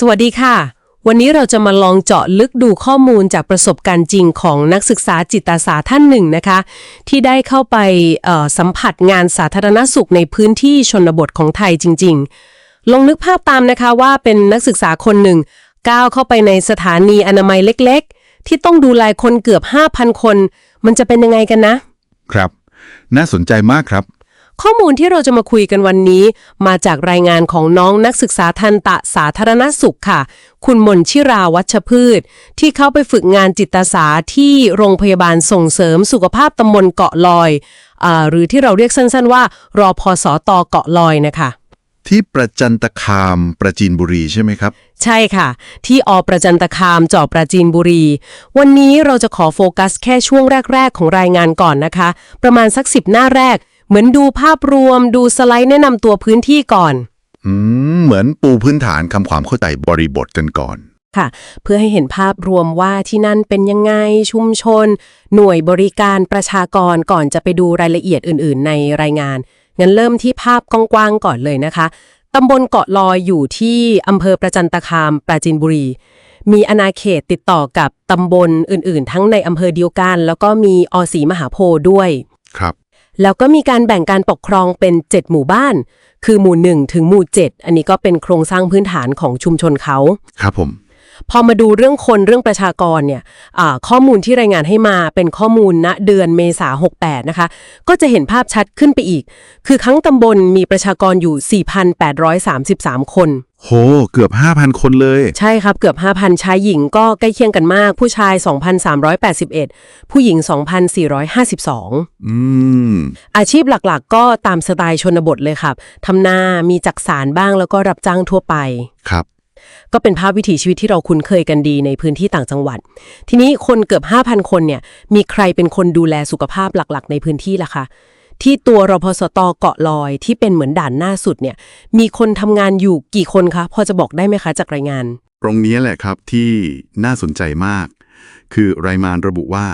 สวัสดีค่ะ วันนี้เราจะมาลองเจาะลึกดูข้อมูลจากประสบการณ์จริงของนักศึกษาจิตอาสาท่านหนึ่งนะคะ ที่ได้เข้าไปสัมผัสงานสาธารณสุขในพื้นที่ชนบทของไทยจริง ๆ ลองนึกภาพตามนะคะว่าเป็นนักศึกษาคนหนึ่ง ก้าวเข้าไปในสถานีอนามัยเล็กๆ ที่ต้องดูแลคนเกือบ 5,000 คน มันจะเป็นยังไงกันนะ ครับ น่าสนใจมากครับ ข้อมูลที่เราจะมาคุยกันวันนี้ มาจากรายงานของน้องนักศึกษาทันตะสาธารณสุขค่ะ คุณมนชิราวัชพืช ที่เข้าไปฝึกงานจิตอาสาที่โรงพยาบาลส่งเสริมสุขภาพตำบลเกาะลอยอาหรือที่เราเรียกสั้นๆว่ารอพอสอตอเกาะลอยนะคะที่ประจันตคามประจีนบุรีใช่ไหมครับ ใช่ค่ะ ที่อประจันตคามจอบปราจีนบุรี วันนี้เราจะขอโฟกัสแค่ช่วงแรก ๆ ของรายงานก่อนนะคะ ประมาณสักสิบหน้าแรก เหมือนดูภาพรวมดูสไลด์แนะนำตัวพื้นที่ก่อน อืมเหมือนปูพื้นฐานคำความเข้าใจบริบทกันก่อน ค่ะ เพื่อให้เห็นภาพรวมว่าที่นั่นเป็นยังไงชุมชน หน่วยบริการประชากรก่อนจะไปดูรายละเอียดอื่น ๆ ในรายงาน งั้นเริ่มที่ภาพกว้างๆก่อนเลยนะคะตำบลเกาะลอยอยู่ที่อำเภอประจันตคามปราจีนบุรี มีอาณาเขตติดต่อกับตำบลอื่น ๆ ทั้งในอำเภอเดียวกัน แล้วก็มีอสีมหาโพธิ์ด้วย ครับ แล้วก็มีการแบ่งการปกครองเป็น 7 หมู่บ้าน คือหมู่ 1 ถึงหมู่ 7 อันนี้ก็เป็นโครงสร้างพื้นฐานของชุมชนเขา ครับผม พอมาดูเรื่องคนเรื่องประชากรเนี่ยอ่าข้อมูลที่รายงานให้มาเป็นข้อมูลณเดือนเมษา68 นะคะ ก็จะเห็นภาพชัดขึ้นไปอีก คือทั้งตำบลมีประชากรอยู่ 4,833 คน โห เกือบ 5,000 คนเลย ใช่ครับเกือบ 5,000 ชายหญิงก็ใกล้เคียงกันมาก ผู้ชาย 2,381 ผู้หญิง 2,452 อืม อาชีพหลักๆ ก็ตามสไตล์ชนบทเลยครับทำนามีจักสารบ้างแล้วก็รับจ้างทั่วไป ครับ ก็เป็นภาพวิถีชีวิตที่เราคุ้นเคยกันดีในพื้นที่ต่างจังหวัด ทีนี้คนเกือบ 5,000 คนเนี่ยมีใครเป็นคนดูแลสุขภาพหลักๆ ในพื้นที่ล่ะคะ ที่ตัวรพสตเกาะลอยที่เป็นเหมือนด่านหน้าสุดเนี่ย มีคนทำงานอยู่กี่คนคะ พอจะบอกได้ไหมคะจากรายงาน ตรงนี้แหละครับที่น่าสนใจมาก คือรายงานระบุว่า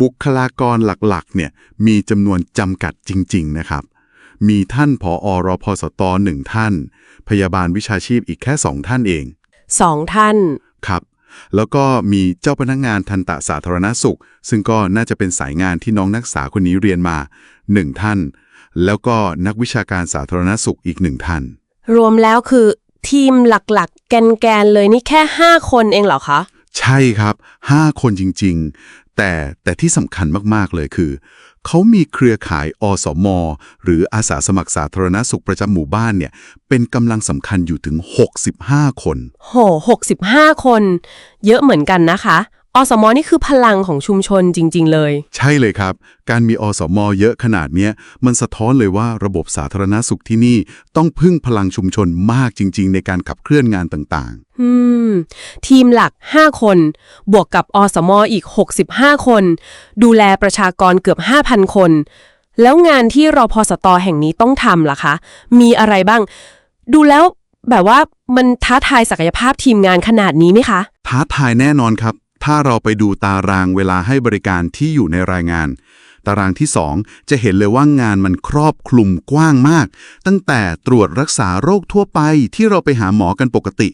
บุคลากรหลักๆ เนี่ยมีจำนวนจำกัดจริง ๆ นะครับ มีท่านผอรพสตหนึ่งท่าน พยาบาลวิชาชีพอีกแค่สองท่านเอง2ท่าน ครับ แล้วก็มีเจ้าพนักงานทันตะสาธารณสุข ซึ่งก็น่าจะเป็นสายงานที่น้องนักศึกษาคนนี้เรียนมาหนึ่งท่าน แล้วก็นักวิชาการสาธารณสุขอีกหนึ่งท่าน รวมแล้วคือทีมหลักๆ แกนๆเลยนี่แค่ 5 คนเองเหรอคะ ใช่ครับ 5 คนจริงๆ แต่แต่ที่สำคัญมากๆเลยคือ เขามีเครือข่ายอสม หรืออาสาสมัครสาธารณสุขประจำหมู่บ้านเนี่ยเป็นกำลังสำคัญอยู่ถึง 65 คน โห 65 คน เยอะเหมือนกันนะคะ อสมนี่คือพลังของชุมชนจริง ๆ เลย ใช่เลยครับ การมีอสมเยอะขนาดเนี้ยมันสะท้อนเลยว่าระบบสาธารณสุขที่นี่ต้องพึ่งพลังชุมชนมากจริง ๆ ในการขับเคลื่อนงานต่างอืม ทีมหลัก 5 คน บวกกับอสมอีก 65 คน ดูแลประชากรเกือบ 5,000 คน แล้วงานที่รอพอสตแห่งนี้ต้องทำล่ะคะ มีอะไรบ้าง ดูแล้วแบบว่ามันท้าทายศักยภาพทีมงานขนาดนี้ไหมคะๆท้าทายแน่นอนครับ ถ้าเราไปดูตารางเวลาให้บริการที่อยู่ในรายงาน ตารางที่ 2 จะเห็นเลยว่างานมันครอบคลุมกว้างมาก ตั้งแต่ตรวจรักษาโรคทั่วไปที่เราไปหาหมอกันปกติ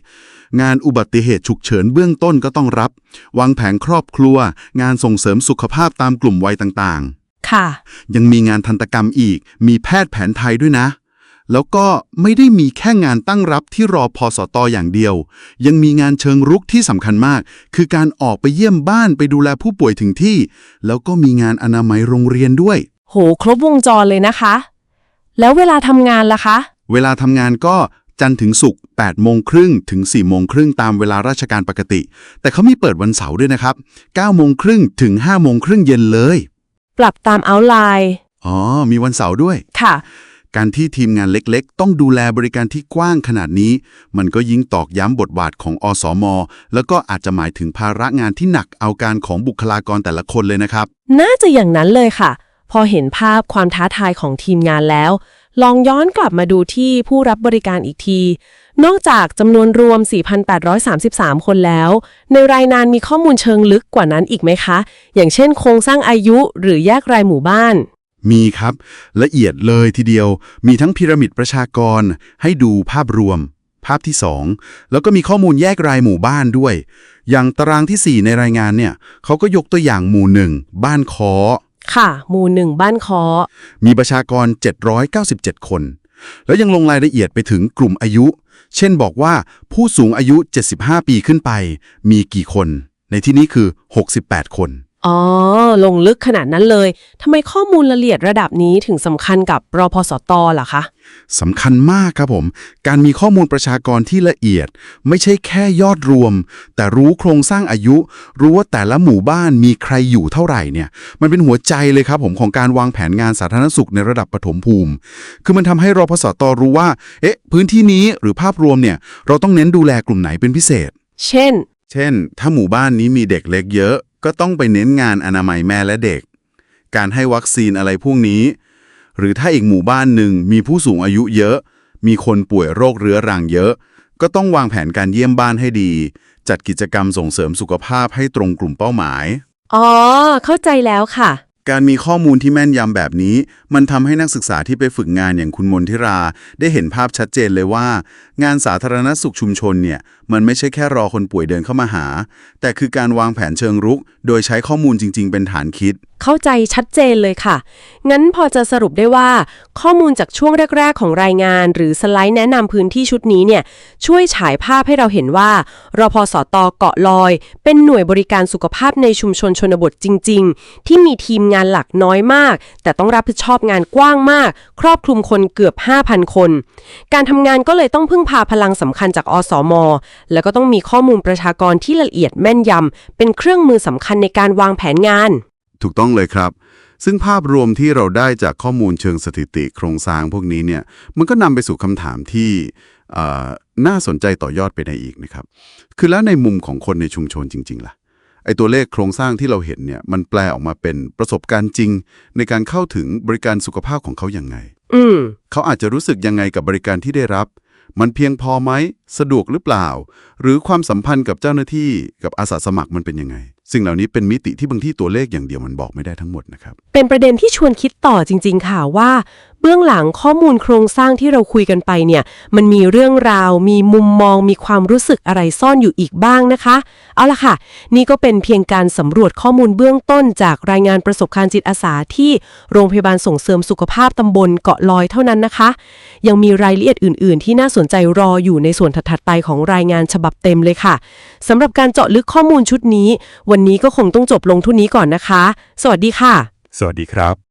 งานอุบัติเหตุฉุกเฉินเบื้องต้นก็ต้องรับ วางแผนครอบครัว งานส่งเสริมสุขภาพตามกลุ่มวัยต่างๆ ค่ะ ยังมีงานทันตกรรมอีก มีแพทย์แผนไทยด้วยนะ แล้วก็ไม่ได้มีแค่งานตั้งรับที่รอพอสตออย่างเดียว ยังมีงานเชิงรุกที่สำคัญมาก คือการออกไปเยี่ยมบ้านไปดูแลผู้ป่วยถึงที่ แล้วก็มีงานอนามัยโรงเรียนด้วย โห ครบวงจรเลยนะคะ แล้วเวลาทำงานล่ะคะ เวลาทำงานก็จันทร์ถึงศุกร์8โมงครึ่งถึง4โมงครึ่งตามเวลาราชการปกติ แต่เขามีเปิดวันเสาร์ด้วยนะครับ9โมงครึ่งถึง5โมงครึ่งเย็นเลย ปรับตามเอาไลน์อ๋อ มีวันเสาร์ด้วย ค่ะ การที่ทีมงานเล็กๆ ต้องดูแลบริการที่กว้างขนาดนี้ มันก็ยิ่งตอกย้ำบทบาทของอสมแล้วก็อาจจะหมายถึงภาระงานที่หนักเอาการของบุคลากรแต่ละคนเลยนะครับ น่าจะอย่างนั้นเลยค่ะ พอเห็นภาพความท้าทายของทีมงานแล้ว ลองย้อนกลับมาดูที่ผู้รับบริการอีกที นอกจากจำนวนรวม 4,833 คนแล้ว ในรายนานมีข้อมูลเชิงลึกกว่านั้นอีกไหมคะ อย่างเช่น โครงสร้างอายุหรือแยกรายหมู่บ้าน มีครับ ละเอียดเลยทีเดียว มีทั้งพีระมิดประชากร ให้ดูภาพรวม ภาพที่ 2 แล้วก็มีข้อมูลแยกรายหมู่บ้านด้วย อย่างตารางทีสี่ 4 ในรายงานเนี่ยเขาก็ยกตัวอย่างหมู่หนึ่งบ้านคอค่ะ หมู่หนึ่งบ้านคอมีประชากร 797 คน แล้วยังลงรายละเอียดไปถึงกลุ่มอายุ เช่นบอกว่าผู้สูงอายุ 75 ปีขึ้นไป มีกี่คน ในที่นี้คือ 68 คน อ๋อ ลงลึกขนาดนั้นเลยทำไมข้อมูลละเอียดระดับนี้ถึงสำคัญกับรพสตล่ะคะสำคัญมากครับผม การมีข้อมูลประชากรที่ละเอียด ไม่ใช่แค่ยอดรวม แต่รู้โครงสร้างอายุ รู้ว่าแต่ละหมู่บ้านมีใครอยู่เท่าไหร่เนี่ย มันเป็นหัวใจเลยครับผมของการวางแผนงานสาธารณสุขในระดับปฐมภูมิ คือมันทำให้รพสตรู้ว่า เอ๊ะ พื้นที่นี้หรือภาพรวมเนี่ย เราต้องเน้นดูแลกลุ่มไหนเป็นพิเศษ เช่น เช่น ถ้าหมู่บ้านนี้มีเด็กเล็กเยอะก็ต้องไปเน้นงานอนามัยแม่และเด็ก การให้วัคซีนอะไรพวกนี้ หรือถ้าอีกหมู่บ้านหนึ่งมีผู้สูงอายุเยอะ มีคนป่วยโรคเรื้อรังเยอะ ก็ต้องวางแผนการเยี่ยมบ้านให้ดี จัดกิจกรรมส่งเสริมสุขภาพให้ตรงกลุ่มเป้าหมาย อ๋อ เข้าใจแล้วค่ะ การมีข้อมูลที่แม่นยำแบบนี้ มันทำให้นักศึกษาที่ไปฝึกงานอย่างคุณมนทิรา ได้เห็นภาพชัดเจนเลยว่า งานสาธารณสุขชุมชนเนี่ย มันไม่ใช่แค่รอคนป่วยเดินเข้ามาหา แต่คือการวางแผนเชิงรุก โดยใช้ข้อมูลจริง ๆ เป็นฐานคิดเข้าใจชัดเจนเลยค่ะ งั้นพอจะสรุปได้ว่า ข้อมูลจากช่วงแรก ๆ ของรายงาน หรือสไลด์แนะนำพื้นที่ชุดนี้เนี่ย ช่วยฉายภาพให้เราเห็นว่ารพสตเกาะลอย เป็นหน่วยบริการสุขภาพในชุมชนชนบทจริง ๆ ที่มีทีมงานหลักน้อยมาก แต่ต้องรับผิดชอบงานกว้างมาก ครอบคลุมคนเกือบ 5,000 คน การทำงานก็เลยต้องพึ่งพาพลังสำคัญจากอสม แล้วก็ต้องมีข้อมูลประชากรที่ละเอียดแม่นยำเป็นเครื่องมือสำคัญในการวางแผนงาน ถูกต้องเลยครับ ซึ่งภาพรวมที่เราได้จากข้อมูลเชิงสถิติโครงสร้างพวกนี้เนี่ยมันก็นำไปสู่คำถามที่เอ่อน่าสนใจต่อยอดไปในอีกนะครับ คือแล้วในมุมของคนในชุมชนจริง ๆ ล่ะไอตัวเลขโครงสร้างที่เราเห็นเนี่ยมันแปลออกมาเป็นประสบการณ์จริง ในการเข้าถึงบริการสุขภาพของเขาอย่างไง อืมเขาอาจจะรู้สึกยังไงกับบริการที่ได้รับ มันเพียงพอไหม สะดวกหรือเปล่า หรือความสัมพันธ์กับเจ้าหน้าที่กับอาสาสมัครมันเป็นยังไง สิ่งเหล่านี้เป็นมิติที่บางที่ตัวเลขอย่างเดียวมันบอกไม่ได้ทั้งหมดนะครับ เป็นประเด็นที่ชวนคิดต่อจริง ๆ ค่ะว่า เบื้องหลังข้อมูลโครงสร้างที่เราคุยกันไปเนี่ย มันมีเรื่องราว มีมุมมอง มีความรู้สึกอะไรซ่อนอยู่อีกบ้างนะคะ เอาละค่ะ นี่ก็เป็นเพียงการสำรวจข้อมูลเบื้องต้น จากรายงานประสบการณ์จิตอาสาที่โรงพยาบาลส่งเสริมสุขภาพตำบลเกาะลอยเท่านั้นนะคะ ยังมีรายละเอียดอื่น ๆ ที่น่าสนใจรออยู่ในส่วนถัดๆไปของรายงานฉบับเต็มเลยค่ะสำหรับการเจาะลึกข้อมูลชุดนี้วันันนี้ก็คงต้องจบลงทุนนี้ก่อนนะคะ สวัสดีค่ะ สวัสดีครับ